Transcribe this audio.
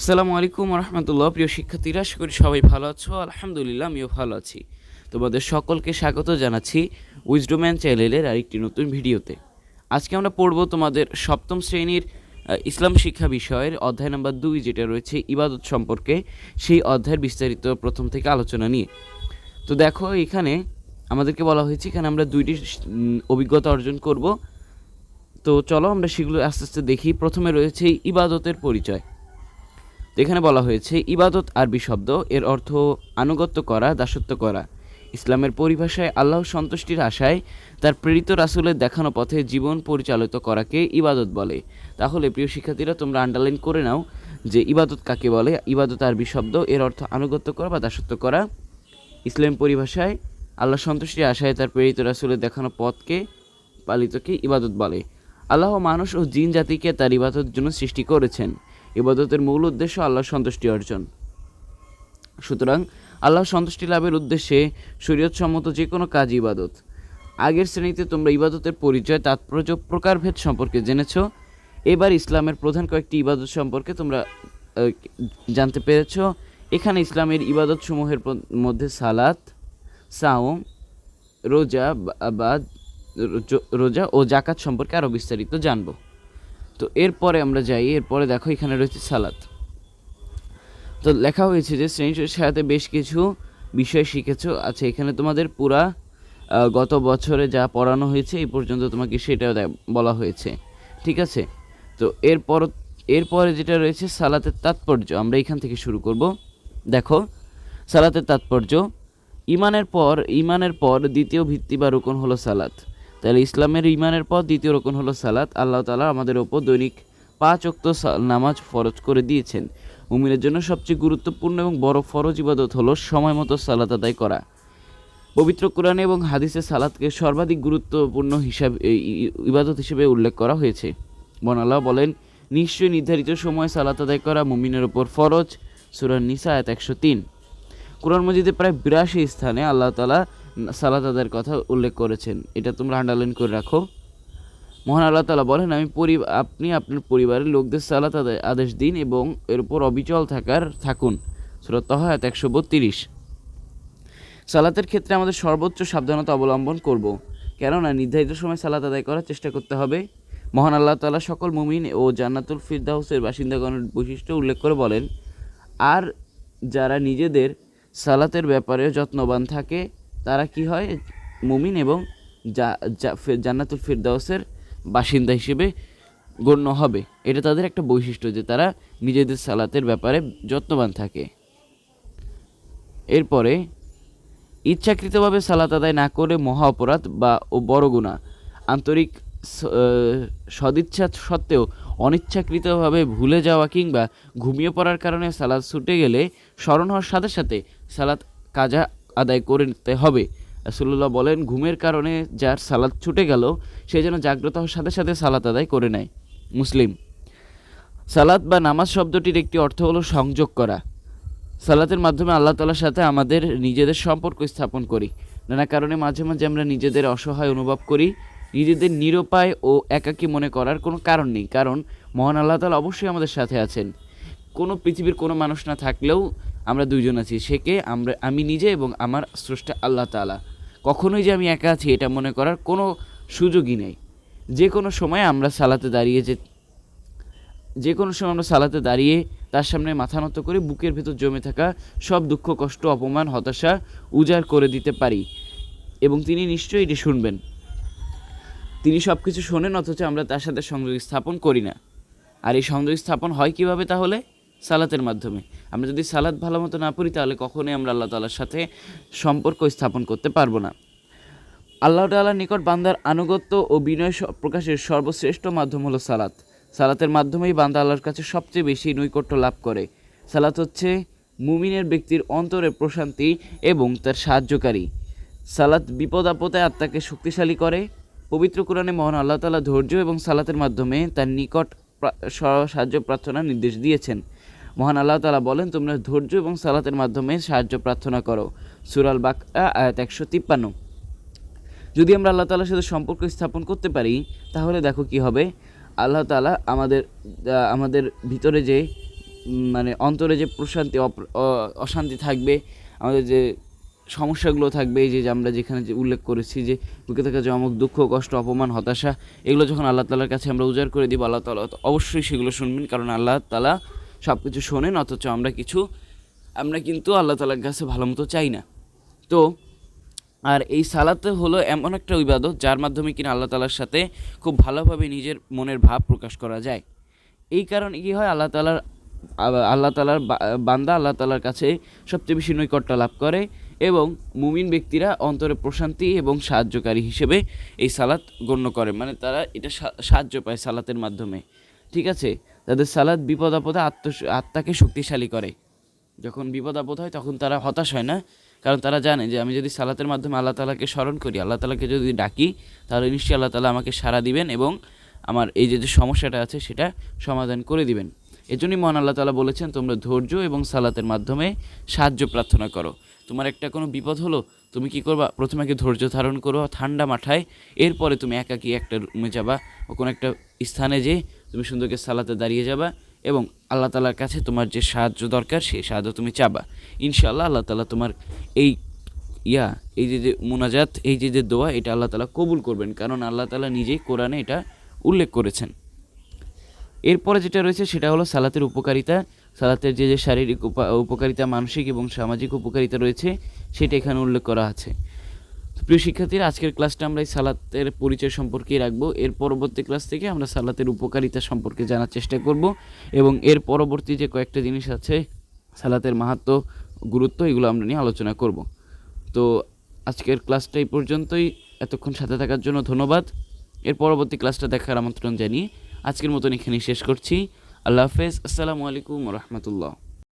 আসসালামু আলাইকুম রহমতুল্লাহ প্রিয় শিক্ষার্থীরা, আশা করি সবাই ভালো আছো। আলহামদুলিল্লাহ, আমিও ভালো আছি। তোমাদের সকলকে স্বাগত জানাচ্ছি উইজডোম্যান চ্যানেলের আরেকটি নতুন ভিডিওতে। আজকে আমরা পড়ব তোমাদের সপ্তম শ্রেণির ইসলাম শিক্ষা বিষয়ের অধ্যায় নাম্বার দুই, যেটা রয়েছে ইবাদত সম্পর্কে। সেই অধ্যায়ের বিস্তারিত প্রথম থেকে আলোচনা নিয়ে। তো দেখো, এখানে আমাদেরকে বলা হয়েছে, এখানে আমরা দুইটি অভিজ্ঞতা অর্জন করব। তো চলো আমরা সেগুলো আস্তে আস্তে দেখি। প্রথমে রয়েছে ইবাদতের পরিচয়। এখানে বলা হয়েছে, ইবাদত আরবি শব্দ। এর অর্থ আনুগত্য করা, দাসত্ব করা। ইসলামের পরিভাষায় আল্লাহ সন্তুষ্টির আশায় তার প্রেরিত রাসূলের দেখানো পথে জীবন পরিচালিত করাকে ইবাদত বলে। তাহলে, প্রিয় শিক্ষার্থীরা, তোমরা আন্ডারলাইন করে নাও যে ইবাদত কাকে বলে? ইবাদত আরবি শব্দ, এর অর্থ আনুগত্য করা বা দাসত্ব করা। ইসলাম পরিভাষায় আল্লাহ সন্তুষ্টির আশায় তার প্রেরিত রাসূলের দেখানো পথকে, পালিতকে ইবাদত বলে। আল্লাহ মানুষ ও জিন জাতিকে তার ইবাদতের জন্য সৃষ্টি করেছেন। ইবাদতের মূল উদ্দেশ্য আল্লাহর সন্তুষ্টি অর্জন। সুতরাং আল্লাহর সন্তুষ্টি লাভের উদ্দেশ্যে শরীয়তসম্মত যে কোনো কাজ ইবাদত। আগের শ্রেণীতে তোমরা ইবাদতের পরিচয়, তাৎপর্য, প্রকারভেদ সম্পর্কে জেনেছো। এবার ইসলামের প্রধান কয়েকটি ইবাদত সম্পর্কে তোমরা জানতে পেরেছ। এখানে ইসলামের ইবাদত সমূহের মধ্যে সালাত, সাওম, রোজা, বা রোজা ও জাকাত সম্পর্কে আরও বিস্তারিত জানব। তো এরপরে আমরা যাই, এরপরে দেখো এখানে রয়েছে সালাত। তো লেখা হয়েছে যে শ্রেণির সাথে বেশ কিছু বিষয় শিখেছো। আচ্ছা এখানে তোমাদের পুরা গত বছরে যা পড়ানো হয়েছে, এই পর্যন্ত তোমাকে সেটা বলা হয়েছে। ঠিক আছে? তো এরপর, এরপরে যেটা রয়েছে, সালাতের তাৎপর্য। আমরা এখান থেকে শুরু করব। দেখো, সালাতের তাৎপর্য, ইমানের পর ইমানের পর দ্বিতীয় ভিত্তি বা রোকন হলো সালাত। তাহলে ইসলামের ইমানের পর দ্বিতীয় রোকন হলো সালাত। আল্লাহ তাআলা আমাদের ওপর দৈনিক পাঁচ অক্ত নামাজ ফরজ করে দিয়েছেন। মুমিনের জন্য সবচেয়ে গুরুত্বপূর্ণ এবং বড় ফরজ ইবাদত হলো সময় মতো সালাত আদায় করা। পবিত্র কোরআনে এবং হাদিসে সালাতকে সর্বাধিক গুরুত্বপূর্ণ হিসাবে ইবাদত হিসেবে উল্লেখ করা হয়েছে। বন আল্লাহ বলেন, নিশ্চয়ই নির্ধারিত সময় সালাত আদায় করা মুমিনের ওপর ফরজ। সুরান নিসা আয়াত একশো তিন। কোরআন মজিদে প্রায় বিরাশি স্থানে আল্লাহ তালা সালাত আদায়ের কথা উল্লেখ করেছেন। এটা তোমরা আন্ডারলাইন করে রাখো। মহান আল্লাহ তালা বলেন, আমি পরি, আপনি আপনার পরিবারের লোকদের সালাত আদায়, আদেশ দিন এবং এর উপর অবিচল থাকার, থাকুন। সুরত তহায়াত একশো বত্রিশ। সালাতের ক্ষেত্রে আমাদের সর্বোচ্চ সাবধানতা অবলম্বন করব। কেননা, নির্ধারিত সময় সালাত আদায় করার চেষ্টা করতে হবে। মহান আল্লাহ তাআলা সকল মুমিন ও জান্নাতুল ফিরদাউসের বাসিন্দাগণের বৈশিষ্ট্য উল্লেখ করে বলেন, আর যারা নিজেদের সালাতের ব্যাপারে যত্নবান থাকে তারা কি হয়? মুমিন এবং জান্নাতুল ফিরদাউসের বাসিন্দা হিসেবে গণ্য হবে। এটা তাদের একটা বৈশিষ্ট্য যে তারা নিজেদের সালাতের ব্যাপারে যত্নবান থাকে। এরপরে, ইচ্ছাকৃতভাবে সালাত আদায় না করে মহা অপরাধ বা ও বড় গুণা আন্তরিক সদিচ্ছা সত্ত্বেও অনিচ্ছাকৃতভাবে ভুলে যাওয়া কিংবা ঘুমিয়ে পড়ার কারণে সালাদ ছুটে গেলে স্মরণ হওয়ার সাথে সাথে সালাদ কাজা আদায় করে নিতে হবে। রাসূলুল্লাহ বলেন, ঘুমের কারণে যার সালাদ ছুটে গেল, সে যেন জাগ্রত হওয়ার সাথে সাথে সালাত আদায় করে নেয়। মুসলিম। সালাত বা নামাজ শব্দটির একটি অর্থ হলো সংযোগ করা। সালাতের মাধ্যমে আল্লাহ তালার সাথে আমাদের নিজেদের সম্পর্ক স্থাপন করি। নানা কারণে মাঝে মাঝে আমরা নিজেদের অসহায় অনুভব করি। নিজেদের নিরুপায় ও একাকী মনে করার কোনো কারণ নেই। কারণ মহান আল্লাহ তালা অবশ্যই আমাদের সাথে আছেন। কোনো পৃথিবীর কোনো মানুষ না থাকলেও আমরা দুইজন আছি সে কে আমরা, আমি নিজে এবং আমার স্রষ্টা আল্লাহ তালা কখনোই যে আমি একা আছি, এটা মনে করার কোনো সুযোগই নেই। যে কোনো সময় আমরা সালাতে দাঁড়িয়ে যে যে কোনো সময় আমরা সালাতে দাঁড়িয়ে তার সামনে মাথা নত করে বুকের ভেতর জমে থাকা সব দুঃখ, কষ্ট, অপমান, হতাশা উজাড় করে দিতে পারি। এবং তিনি নিশ্চয়ই এটি শুনবেন। তিনি সব কিছু শোনেন, অথচ আমরা তার সাথে সংযোগ স্থাপন করি না। আর এই সংযোগ স্থাপন হয় কীভাবে তাহলে? সালাতের মাধ্যমে। আমরা যদি সালাত ভালো মতো না পড়ি, তাহলে কখনোই আমরা আল্লাহ তালার সাথে সম্পর্ক স্থাপন করতে পারব না। আল্লাহ তাআলার নিকট বান্দার আনুগত্য ও বিনয় প্রকাশের সর্বশ্রেষ্ঠ মাধ্যম হলো সালাত। সালাতের মাধ্যমেই বান্দা আল্লাহর কাছে সবচেয়ে বেশি নৈকট্য লাভ করে। সালাত হচ্ছে মুমিনের ব্যক্তির অন্তরে প্রশান্তি এবং তার সাহায্যকারী। সালাত বিপদ আপদে আত্মাকে শক্তিশালী করে। পবিত্র কোরআনে মহান আল্লাহ তাআলা ধৈর্য এবং সালাতের মাধ্যমে তার নিকট সাহায্য প্রার্থনার নির্দেশ দিয়েছেন। মহান আল্লাহ তালা বলেন, তোমরা ধৈর্য এবং সালাতের মাধ্যমে সাহায্য প্রার্থনা করো। সুরাল বাক আয়াত একশো তিপ্পান্ন। যদি আমরা আল্লাহ তালার সাথে সম্পর্ক স্থাপন করতে পারি, তাহলে দেখো কি হবে? আল্লাহ তালা আমাদের আমাদের ভিতরে যে মানে অন্তরে যে প্রশান্তি অশান্তি থাকবে, আমাদের যে সমস্যাগুলো থাকবে, এই যে যে আমরা যেখানে যে উল্লেখ করেছি যে বুকে থাকা যে অমুক দুঃখ, কষ্ট, অপমান, হতাশা, এগুলো যখন আল্লাহ তালার কাছে আমরা উজাড় করে দিব, আল্লাহ তালা অবশ্যই সেগুলো শুনবেন, কারণ আল্লাহ তালা সব কিছু শোনেন, অথচ আমরা কিছু, আমরা কিন্তু আল্লাহ তালার কাছে ভালো মতো চাই না। তো, আর এই সালাতে হলো এমন একটা ইবাদত যার মাধ্যমে কিনা আল্লাহ তালার সাথে খুব ভালোভাবে নিজের মনের ভাব প্রকাশ করা যায়। এই কারণে কি হয়? আল্লাহ তালার আল্লাহ তালার বান্দা আল্লাহ তালার কাছে সবচেয়ে বেশি নৈকট্য লাভ করে এবং মুমিন ব্যক্তিরা অন্তরে প্রশান্তি এবং সাহায্যকারী হিসেবে এই সালাত গণ্য করে। মানে তারা এটা সাহায্য পায় সালাতের মাধ্যমে। ঠিক আছে? তাদের সালাদ বিপদ আপদে আত্ম, আত্মাকে শক্তিশালী করে। যখন বিপদ আপদ হয়, তখন তারা হতাশ হয় না? কারণ তারা জানে যে আমি যদি সালাতের মাধ্যমে আল্লাহ তালাকে স্মরণ করি, আল্লাহ তালাকে যদি ডাকি, তাহলে নিশ্চয়ই আল্লাহ তালা আমাকে সাড়া দিবেন এবং আমার এই যে যে সমস্যাটা আছে, সেটা সমাধান করে দিবেন। এজন্যই মহান আল্লাহ তালা বলেছেন, তোমরা ধৈর্য এবং সালাতের মাধ্যমে সাহায্য প্রার্থনা করো। তোমার একটা কোনো বিপদ হলো, তুমি কি করবা? প্রথমে আগে ধৈর্য ধারণ করো, ঠান্ডা মাঠায় এরপরে তুমি একাকি একটা রুমে যাবা ও কোনো একটা স্থানে যেয়ে তুমি সুন্দরকে সালাতে দাঁড়িয়ে যাবা এবং আল্লাহ তালার কাছে তোমার যে সাহায্য দরকার, সেই সাহায্য তুমি চাবা। ইনশাআল্লাহ আল্লাহ তালা তোমার এই ইয়া, এই যে যে মোনাজাত, এই যে যে দোয়া, এটা আল্লাহ তালা কবুল করবেন। কারণ আল্লাহ তালা নিজেই কোরআনে এটা উল্লেখ করেছেন। এরপরে যেটা রয়েছে, সেটা হলো সালাতের উপকারিতা। সালাতের যে যে শারীরিক উপা- উপকারিতা, মানসিক এবং সামাজিক উপকারিতা রয়েছে, সেটা এখানে উল্লেখ করা আছে। প্রিয় শিক্ষার্থীরা, আজকের ক্লাসটা আমরা এই সালাতের পরিচয় সম্পর্কেই রাখব। এর পরবর্তী ক্লাস থেকে আমরা সালাতের উপকারিতা সম্পর্কে জানার চেষ্টা করব এবং এর পরবর্তী যে কয়েকটা জিনিস আছে, সালাতের মাহাত্ম, গুরুত্ব, এগুলো আমরা নিয়ে আলোচনা করব। তো আজকের ক্লাসটা এই পর্যন্তই। এতক্ষণ সাথে থাকার জন্য ধন্যবাদ। এর পরবর্তী ক্লাসটা দেখার আমন্ত্রণ জানিয়ে আজকের মতন এখানেই শেষ করছি। আল্লাহ হাফেজ। আসসালামু আলাইকুম রহমতুল্লাহ।